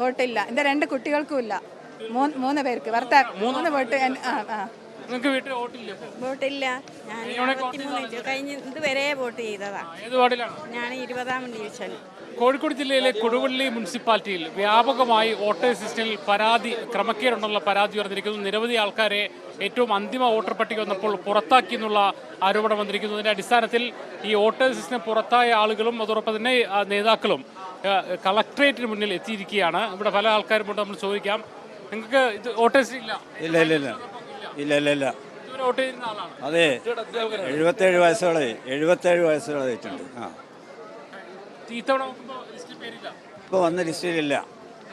വോട്ടില്ല. എന്റെ രണ്ട് കുട്ടികൾക്കും ഇല്ല. മൂന്ന് മൂന്ന് പേർക്ക്. ഭർത്താ മൂന്ന് വോട്ട് നിങ്ങൾക്ക് വീട്ടിൽ വോട്ടില്ല ഞാൻ ഇരുപത്തിമൂന്ന് കഴിഞ്ഞ് ഇതുവരെ വോട്ട് ചെയ്തതാ. ഏത് വാർഡിലാണ്? ഞാൻ ഇരുപതാം ഡിവിഷൻ. കോഴിക്കോട് ജില്ലയിലെ കൊടുവള്ളി മുനിസിപ്പാലിറ്റിയിൽ വ്യാപകമായി വോട്ടേഴ്സ് ലിസ്റ്റിൽ പരാതി ക്രമക്കേടുണ്ടെന്നുള്ള പരാതി ഉയർന്നിരിക്കുന്നു. നിരവധി ആൾക്കാരെ ഏറ്റവും അന്തിമ വോട്ടർ പട്ടിക വന്നപ്പോൾ പുറത്താക്കി എന്നുള്ള ആരോപണം വന്നിരിക്കുന്നു. അതിന്റെ അടിസ്ഥാനത്തിൽ ഈ വോട്ടേഴ്സ് ലിസ്റ്റിന് പുറത്തായ ആളുകളും അതോടൊപ്പം തന്നെ നേതാക്കളും കളക്ട്രേറ്റിന് മുന്നിൽ എത്തിയിരിക്കുകയാണ്. ഇവിടെ പല ആൾക്കാരും കൊണ്ട് നമ്മൾ ചോദിക്കാം. നിങ്ങൾക്ക് ഇത് ഓട്ടോ ഇല്ല. ഇല്ല ഇല്ല ഇല്ല. ഇല്ല ഇല്ല അതെ. എഴുപത്തേഴ് വയസ്സുകളെ എഴുപത്തേഴ് വയസ്സുകളായിട്ടുണ്ട് ആ. ഇത്തവണ ഇപ്പോൾ വന്ന ലിസ്റ്റിലില്ല.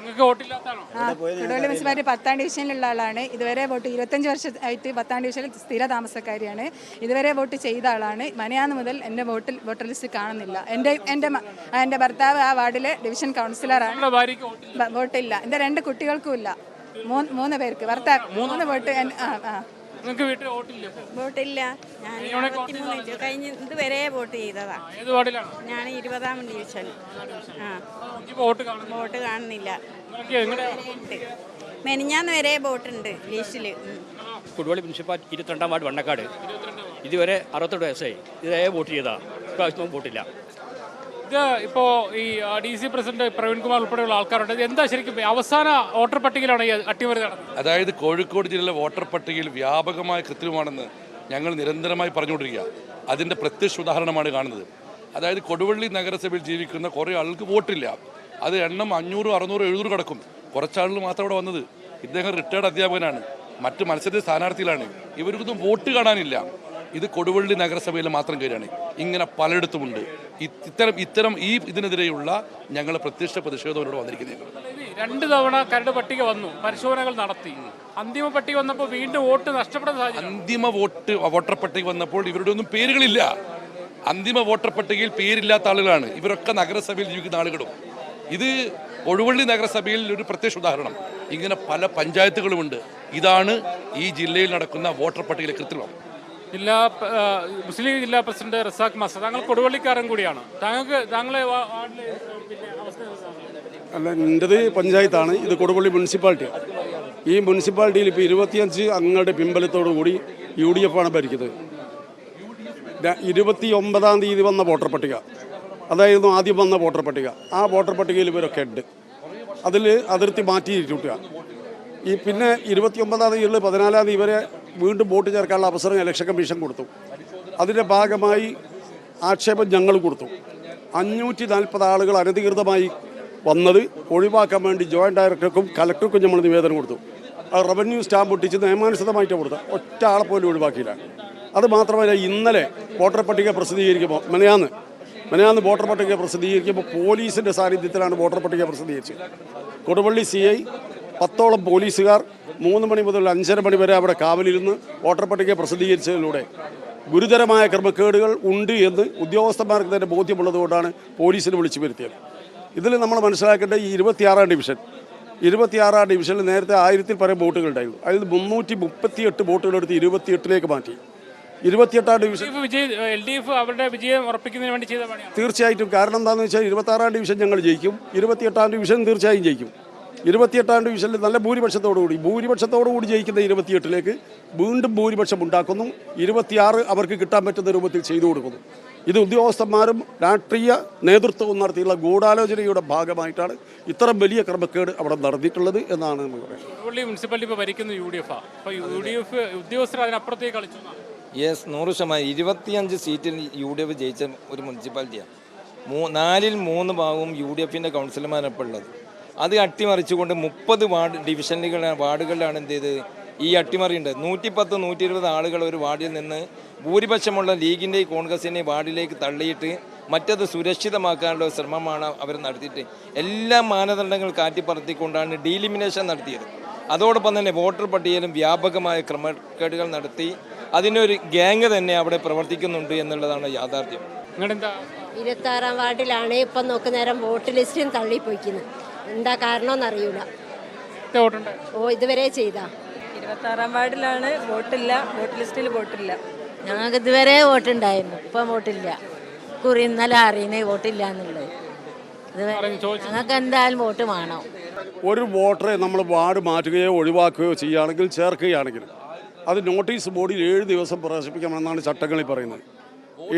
നിങ്ങൾക്ക് വോട്ടില്ലാത്താണോ കൊടുവള്ളി മുനിസിപ്പാലിറ്റി പത്താം ഡിവിഷനിലുള്ള ആളാണ്. ഇതുവരെ വോട്ട് ഇരുപത്തഞ്ച് വർഷമായിട്ട് പത്താം ഡിവിഷനിൽ സ്ഥിര താമസക്കാരിയാണ്. ഇതുവരെ വോട്ട് ചെയ്ത ആളാണ്. മനയാന്ന് മുതൽ എന്റെ വോട്ടിൽ വോട്ടർ ലിസ്റ്റ് കാണുന്നില്ല. എന്റെ എന്റെ എന്റെ എന്റെ ഭർത്താവ് ആ വാർഡിലെ ഡിവിഷൻ കൗൺസിലറാണ്. വോട്ടില്ല എന്റെ വോട്ടില്ല. എന്റെ രണ്ട് കുട്ടികൾക്കും ഇല്ല. മൂന്ന് മൂന്ന് പേർക്ക്. ഭർത്താവ് മൂന്ന് വോട്ട് ആ ആ. നിങ്ങൾക്ക് വീട്ടിൽ വോട്ടില്ല? ഇപ്പോൾ വോട്ടില്ല. ഞാൻ ഇരുപത്തിമൂന്ന് കഴിഞ്ഞ് ഇതുവരെ വോട്ട് ചെയ്തതാ. ഏത് വാർഡിലാണ്? ഞാൻ ഇരുപതാം ഡിവിഷൻ. ആ. ഇപ്പോൾ വോട്ട് കാണുന്നു വോട്ട് കാണുന്നില്ല. നിങ്ങൾക്ക് എങ്ങനെ ഉണ്ട്. മെനിഞ്ഞാന്ന് വരെ വോട്ടുണ്ട് ലിസ്റ്റിൽ കൊടുവള്ളി മുനിസിപ്പാലിറ്റി ഇരുപത്തിരണ്ടാം വാർഡ് വണ്ണക്കാട്. ഇതുവരെ അറുപത്തെട്ട് വയസ്സായി. ഇതേ വോട്ട് ചെയ്താ. ഇപ്രാവശ്യം വോട്ടില്ല. ഇത് ഇപ്പോ ഈ ഡി സി പ്രസിഡന്റ് പ്രവീൺകുമാർ ഉൾപ്പെടെയുള്ള ആൾക്കാരുണ്ട്. എന്താ ശരിക്കും അവസാന വോട്ടർ പട്ടികയിലാണ് ഈ അട്ടിമറി നടന്നത്? അതായത് കോഴിക്കോട് ജില്ലയിലെ വോട്ടർ പട്ടികയിൽ വ്യാപകമായ കൃത്രിമമാണെന്ന് ഞങ്ങൾ നിരന്തരമായി പറഞ്ഞുകൊണ്ടിരിക്കുക അതിന്റെ പ്രത്യക്ഷ ഉദാഹരണമാണ് കാണുന്നത്. അതായത് കൊടുവള്ളി നഗരസഭയിൽ ജീവിക്കുന്ന കുറേ ആൾക്ക് വോട്ടില്ല. അത് എണ്ണം അഞ്ഞൂറ് അറുന്നൂറ് എഴുന്നൂറ് കിടക്കും. കുറച്ചാളുകൾ മാത്രം ഇവിടെ വന്നത്. ഇദ്ദേഹം റിട്ടയർഡ് അധ്യാപകനാണ്. മറ്റ് മത്സര സ്ഥാനാർത്ഥികളാണ്. ഇവർക്കൊന്നും വോട്ട് കാണാനില്ല. ഇത് കൊടുവള്ളി നഗരസഭയിൽ മാത്രം കയറിയാണ്. ഇങ്ങനെ പലയിടത്തുമുണ്ട്. ഇത്തരം ഇത്തരം ഈ ഇതിനെതിരെയുള്ള ഞങ്ങൾ പ്രത്യക്ഷ പ്രതിഷേധം വന്നിരിക്കുന്നത് രണ്ട് തവണ കരട് പട്ടിക വന്നു പരിശോധനകൾ നടത്തി. അന്തിമ പട്ടിക വന്നപ്പോൾ വീണ്ടും വോട്ട് നഷ്ടപ്പെടാൻ സാഹചര്യം അന്തിമ വോട്ട് വോട്ടർ പട്ടിക വന്നപ്പോൾ ഇവരുടെ ഒന്നും പേരുകളില്ല. അന്തിമ വോട്ടർ പട്ടികയിൽ പേരില്ലാത്ത ആളുകളാണ്. ഇവരൊക്കെ നഗരസഭയിൽ ജീവിക്കുന്ന ആളുകളും. ഇത് ഒഴുവള്ളി നഗരസഭയിൽ ഒരു പ്രത്യക്ഷ ഉദാഹരണം. ഇങ്ങനെ പല പഞ്ചായത്തുകളുമുണ്ട്. ഇതാണ് ഈ ജില്ലയിൽ നടക്കുന്ന വോട്ടർ പട്ടികയിലെ കൃത്രിമം. ജില്ലാ മുസ്ലിം ലീഗ് ജില്ലാ പ്രസിഡന്റ് റസാഖ് മസ താങ്കൾ കൊടുവള്ളിക്കാരൻ കൂടിയാണ്. താങ്കൾക്ക് താങ്കളെ? അല്ല എന്റെത് പഞ്ചായത്താണ് ഇത് കൊടുവള്ളി മുനിസിപ്പാലിറ്റിയാണ് ഈ മുനിസിപ്പാലിറ്റിയിൽ ഇപ്പോൾ ഇരുപത്തിയഞ്ച് അംഗങ്ങളുടെ പിൻബലത്തോടു കൂടി യു ഡി എഫ് ആണ് ഭരിക്കുന്നത്. ഇരുപത്തി ഒമ്പതാം തീയതി വന്ന വോട്ടർ പട്ടിക. അതായിരുന്നു ആദ്യം വന്ന വോട്ടർ പട്ടിക. ആ വോട്ടർ പട്ടികയിൽ ഇവരൊക്കെ ഉണ്ട്. അതിൽ അതിർത്തി മാറ്റി ഇരുട്ടുക. ഈ പിന്നെ ഇരുപത്തി ഒമ്പതാം തീയതിയിൽ പതിനാലാം തീയതി വരെ വീണ്ടും വോട്ട് ചേർക്കാനുള്ള അവസരം ഇലക്ഷൻ കമ്മീഷൻ കൊടുത്തു. അതിന്റെ ഭാഗമായി ആക്ഷേപം ഞങ്ങൾ കൊടുത്തു. അഞ്ഞൂറ്റി നാൽപ്പത് ആളുകൾ അനധികൃതമായി വന്നത് ഒഴിവാക്കാൻ വേണ്ടി ജോയിന്റ് ഡയറക്ടർക്കും കലക്ടർക്കും നമ്മൾ നിവേദനം കൊടുത്തു. ആ റവന്യൂ സ്റ്റാമ്പ് ഒട്ടിച്ച് നിയമാനുസൃതമായിട്ട് കൊടുത്തു ഒറ്റ ആളെ പോലും ഒഴിവാക്കിയില്ല. അത് മാത്രമല്ല ഇന്നലെ വോട്ടർ പട്ടിക പ്രസിദ്ധീകരിക്കുമ്പോൾ മനയാന്ന് മെനയാന്ന് വോട്ടർ പട്ടിക പ്രസിദ്ധീകരിക്കുമ്പോൾ പോലീസിന്റെ സാന്നിധ്യത്തിലാണ് വോട്ടർ പട്ടിക പ്രസിദ്ധീകരിച്ചത്. കൊടുവള്ളി സി ഐ പത്തോളം പോലീസുകാർ മൂന്ന് മണി മുതൽ അഞ്ചര മണി വരെ അവിടെ കാവലിരുന്ന് വോട്ടർ പട്ടിക പ്രസിദ്ധീകരിച്ചതിലൂടെ ഗുരുതരമായ ക്രമക്കേടുകൾ ഉണ്ട് എന്ന് ഉദ്യോഗസ്ഥന്മാർക്ക് തന്നെ ബോധ്യമുള്ളതുകൊണ്ടാണ് പോലീസിനെ വിളിച്ചു വരുത്തിയത്. ഇതിൽ നമ്മൾ മനസ്സിലാക്കേണ്ട ഈ ഇരുപത്തിയാറാം ഡിവിഷൻ. ഇരുപത്തിയാറാം ഡിവിഷനിൽ നേരത്തെ ആയിരത്തിൽ പരം ബോട്ടുകൾ ഉണ്ടായിരുന്നു. അതിൽ മുന്നൂറ്റി മുപ്പത്തിയെട്ട് വോട്ടുകളെടുത്ത് ഇരുപത്തിയെട്ടിലേക്ക് മാറ്റി. ഇരുപത്തിയെട്ടാം ഡിവിഷൻ എൽ ഡി എഫ് അവരുടെ വിജയം ഉറപ്പിക്കുന്നതിന് വേണ്ടി ചെയ്ത തീർച്ചയായിട്ടും. കാരണം എന്താണെന്ന് വെച്ചാൽ ഇരുപത്താറാം ഡിവിഷൻ ഞങ്ങൾ ജയിക്കും. ഇരുപത്തിയെട്ടാം ഡിവിഷൻ തീർച്ചയായും ജയിക്കും. ഇരുപത്തിയെട്ടാം ഡിവിഷനിൽ നല്ല ഭൂരിപക്ഷത്തോടുകൂടി ഭൂരിപക്ഷത്തോടുകൂടി ജയിക്കുന്ന ഇരുപത്തിയെട്ടിലേക്ക് വീണ്ടും ഭൂരിപക്ഷം ഉണ്ടാക്കുന്നു. ഇരുപത്തിയാറ് അവർക്ക് കിട്ടാൻ പറ്റുന്ന രൂപത്തിൽ ചെയ്തു കൊടുക്കുന്നു. ഇത് ഉദ്യോഗസ്ഥന്മാരും രാഷ്ട്രീയ നേതൃത്വവും നടത്തിയുള്ള ഗൂഢാലോചനയുടെ ഭാഗമായിട്ടാണ് ഇത്തരം വലിയ ക്രമക്കേട് അവിടെ നടന്നിട്ടുള്ളത് എന്നാണ് നമുക്ക് പറയുന്നത് മുനിസിപ്പാലിറ്റി ഇപ്പോൾ ഭരിക്കുന്ന യു ഡി എഫ് അപ്പോൾ യു ഡി എഫ് ഉദ്യോഗസ്ഥർ അതിനപ്പുറത്തേക്ക് കളിച്ചു. എന്നാണ്. യെസ് നൂറ് ശതമാനം. ഇരുപത്തിയഞ്ച് സീറ്റിൽ യു ഡി എഫ് ജയിച്ച ഒരു മുനിസിപ്പാലിറ്റിയാണ്. മൂ നാലിൽ മൂന്ന് ഭാഗവും യു ഡി എഫിന്റെ കൗൺസിലർമാരപ്പുള്ളത് ഉള്ളത്. അത് അട്ടിമറിച്ചുകൊണ്ട് മുപ്പത് വാർഡ് ഡിവിഷനുകൾ വാർഡുകളിലാണ് എന്ത് ചെയ്തത്? ഈ അട്ടിമറിയുണ്ട് നൂറ്റിപ്പത്ത് നൂറ്റി ഇരുപത് ആളുകൾ ഒരു വാർഡിൽ നിന്ന് ഭൂരിപക്ഷമുള്ള ലീഗിന്റെയും കോൺഗ്രസിന്റെയും വാർഡിലേക്ക് തള്ളിയിട്ട് മറ്റത് സുരക്ഷിതമാക്കാനുള്ള ശ്രമമാണ് അവർ നടത്തിയിട്ട് എല്ലാ മാനദണ്ഡങ്ങൾ കാറ്റിപ്പറത്തിക്കൊണ്ടാണ് ഡീലിമിനേഷൻ നടത്തിയത്. അതോടൊപ്പം തന്നെ വോട്ടർ പട്ടികയിലും വ്യാപകമായ ക്രമക്കേടുകൾ നടത്തി അതിനൊരു ഗ്യാങ് തന്നെ അവിടെ പ്രവർത്തിക്കുന്നുണ്ട് എന്നുള്ളതാണ് യാഥാർത്ഥ്യം. ഇരുപത്താറാം വാർഡിലാണ് ഇപ്പം നോക്കുന്നേരം വോട്ട് ലിസ്റ്റും തള്ളിപ്പോയിക്കുന്നത് എന്താ കാരണമെന്ന് അറിയൂല ഓ ഇതുവരെ ചെയ്താ. ഇരുപത്തി ആറാം വാർഡിലാണ് വോട്ടില്ല. വോട്ട് ലിസ്റ്റിൽ വോട്ടില്ല. ഞങ്ങൾക്ക് ഇതുവരെ വോട്ടുണ്ടായിരുന്നു. ഇപ്പം വോട്ടില്ല. കുറി ഇന്നലെ അറിയുന്നേ വോട്ടില്ല എന്നുള്ളത് ഞങ്ങൾക്ക് എന്തായാലും വോട്ട് വേണം. ഒരു വോട്ടറെ നമ്മൾ വാർഡ് മാറ്റുകയോ ഒഴിവാക്കുകയോ ചെയ്യുകയാണെങ്കിൽ ചേർക്കുകയാണെങ്കിൽ അത് നോട്ടീസ് ബോർഡിൽ ഏഴ് ദിവസം പ്രദർശിപ്പിക്കാമെന്നാണ് ചട്ടങ്ങളിൽ പറയുന്നത്.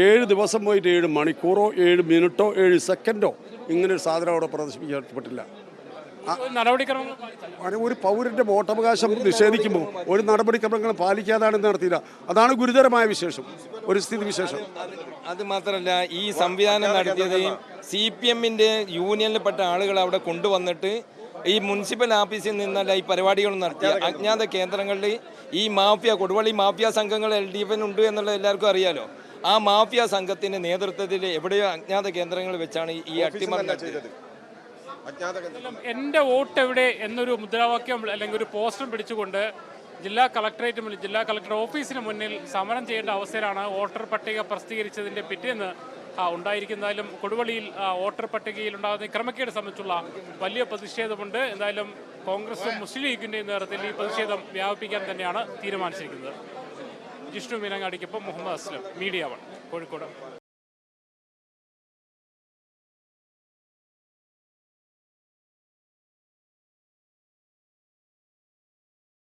ഏഴ് ദിവസം പോയിട്ട് ഏഴ് മണിക്കൂറോ ഏഴ് മിനിറ്റോ ഏഴ് സെക്കൻഡോ ഇങ്ങനെ ഒരു സാധനം അവിടെ പ്രദർശിപ്പിക്കപ്പെട്ടില്ല. ഒരു പൗരന്റെ വോട്ടവകാശം നിഷേധിക്കുമ്പോൾ ഒരു നടപടിക്രമങ്ങൾ പാലിക്കാതാണ് നടത്തിയില്ല. അതാണ് ഗുരുതരമായ വിശേഷം ഒരു സ്ഥിതി വിശേഷം. അത് മാത്രമല്ല ഈ സംവിധാനം നടത്തിയത് സി പി എമ്മിന്റെ യൂണിയനിൽപ്പെട്ട ആളുകൾ അവിടെ കൊണ്ടുവന്നിട്ട് ഈ മുനിസിപ്പൽ ഓഫീസിൽ നിന്നല്ല ഈ പരിപാടികൾ നടത്തിയ അജ്ഞാത കേന്ദ്രങ്ങളിൽ ഈ മാഫിയ കൊടുവള്ളി മാഫിയ സംഘങ്ങൾ എൽ ഡി എഫിനുണ്ട് എന്നുള്ളത് എല്ലാവർക്കും അറിയാലോ. ആ മാഫിയ സംഘത്തിന്റെ നേതൃത്വത്തിൽ എവിടെയോ അജ്ഞാത കേന്ദ്രങ്ങൾ വെച്ചാണ് ഈ അട്ടിമറി നടത്തിയത്. എന്റെ വോട്ട് എവിടെ എന്നൊരു മുദ്രാവാക്യം അല്ലെങ്കിൽ ഒരു പോസ്റ്റർ പിടിച്ചുകൊണ്ട് ജില്ലാ കളക്ടറേറ്റ് മുന്നിൽ ജില്ലാ കളക്ടർ ഓഫീസിന് മുന്നിൽ സമരം ചെയ്യേണ്ട അവസരമാണ് വോട്ടർ പട്ടിക പ്രസിദ്ധീകരിച്ചതിന്റെ പിറ്റേന്ന് ഉണ്ടായിരിക്കുന്നതായാലും കൊടുവള്ളിയിൽ ആ, വോട്ടർ പട്ടികയിൽ ഉണ്ടാകുന്ന ക്രമക്കേട് സംബന്ധിച്ചുള്ള വലിയ പ്രതിഷേധമുണ്ട്. എന്തായാലും കോൺഗ്രസും മുസ്ലിം ലീഗിന്റെയും നേരത്തിൽ ഈ പ്രതിഷേധം വ്യാപിപ്പിക്കാൻ തന്നെയാണ് തീരുമാനിച്ചിരിക്കുന്നത്. ജിഷ്ണു മീനങ്ങാടിക്കൊപ്പം മുഹമ്മദ് അസ്ലം മീഡിയ വൺ കോഴിക്കോട്.